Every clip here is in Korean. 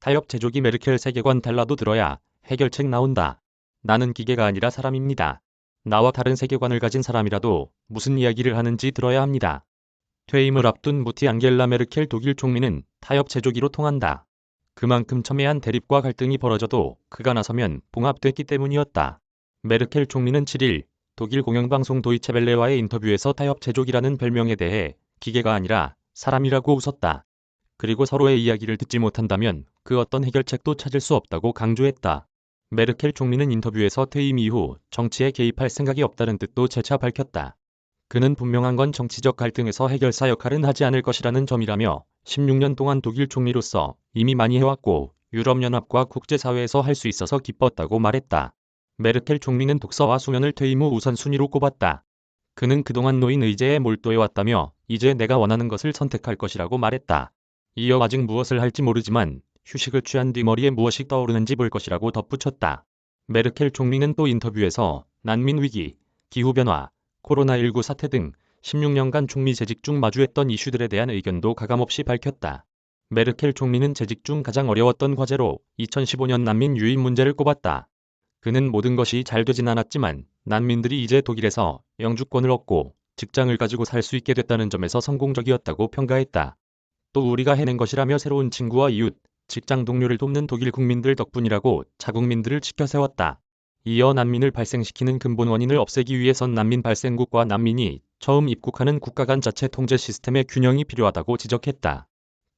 타협 제조기 메르켈 세계관 달라도 들어야 해결책 나온다. 나는 기계가 아니라 사람입니다. 나와 다른 세계관을 가진 사람이라도 무슨 이야기를 하는지 들어야 합니다. 퇴임을 앞둔 무티 앙겔라 메르켈 독일 총리는 타협 제조기로 통한다. 그만큼 첨예한 대립과 갈등이 벌어져도 그가 나서면 봉합됐기 때문이었다. 메르켈 총리는 7일 독일 공영방송 도이체벨레와의 인터뷰에서 타협 제조기라는 별명에 대해 기계가 아니라 사람이라고 웃었다. 그리고 서로의 이야기를 듣지 못한다면 그 어떤 해결책도 찾을 수 없다고 강조했다. 메르켈 총리는 인터뷰에서 퇴임 이후 정치에 개입할 생각이 없다는 뜻도 재차 밝혔다. 그는 분명한 건 정치적 갈등에서 해결사 역할은 하지 않을 것이라는 점이라며 16년 동안 독일 총리로서 이미 많이 해왔고 유럽연합과 국제사회에서 할 수 있어서 기뻤다고 말했다. 메르켈 총리는 독서와 수면을 퇴임 후 우선순위로 꼽았다. 그는 그동안 노인 의제에 몰두해왔다며 이제 내가 원하는 것을 선택할 것이라고 말했다. 이어 아직 무엇을 할지 모르지만 휴식을 취한 뒤 머리에 무엇이 떠오르는지 볼 것이라고 덧붙였다. 메르켈 총리는 또 인터뷰에서 난민 위기, 기후변화, 코로나19 사태 등 16년간 총리 재직 중 마주했던 이슈들에 대한 의견도 가감없이 밝혔다. 메르켈 총리는 재직 중 가장 어려웠던 과제로 2015년 난민 유입 문제를 꼽았다. 그는 모든 것이 잘 되진 않았지만 난민들이 이제 독일에서 영주권을 얻고 직장을 가지고 살 수 있게 됐다는 점에서 성공적이었다고 평가했다. 또 우리가 해낸 것이라며 새로운 친구와 이웃, 직장 동료를 돕는 독일 국민들 덕분이라고 자국민들을 지켜 세웠다. 이어 난민을 발생시키는 근본 원인을 없애기 위해선 난민 발생국과 난민이 처음 입국하는 국가 간 자체 통제 시스템의 균형이 필요하다고 지적했다.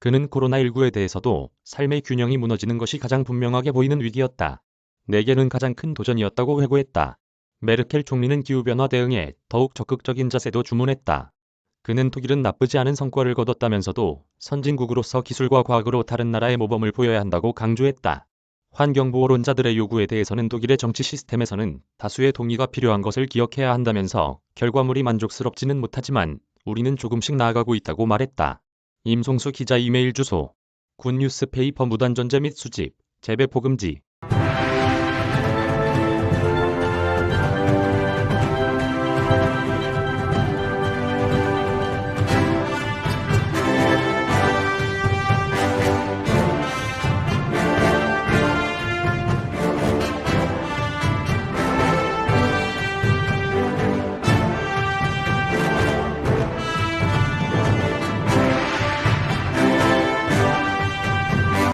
그는 코로나19에 대해서도 삶의 균형이 무너지는 것이 가장 분명하게 보이는 위기였다. 내게는 가장 큰 도전이었다고 회고했다. 메르켈 총리는 기후변화 대응에 더욱 적극적인 자세도 주문했다. 그는 독일은 나쁘지 않은 성과를 거뒀다면서도 선진국으로서 기술과 과학으로 다른 나라의 모범을 보여야 한다고 강조했다. 환경보호론자들의 요구에 대해서는 독일의 정치 시스템에서는 다수의 동의가 필요한 것을 기억해야 한다면서 결과물이 만족스럽지는 못하지만 우리는 조금씩 나아가고 있다고 말했다. 임송수 기자 이메일 주소 굿뉴스페이퍼 무단전제 및 수집, 재배 포금지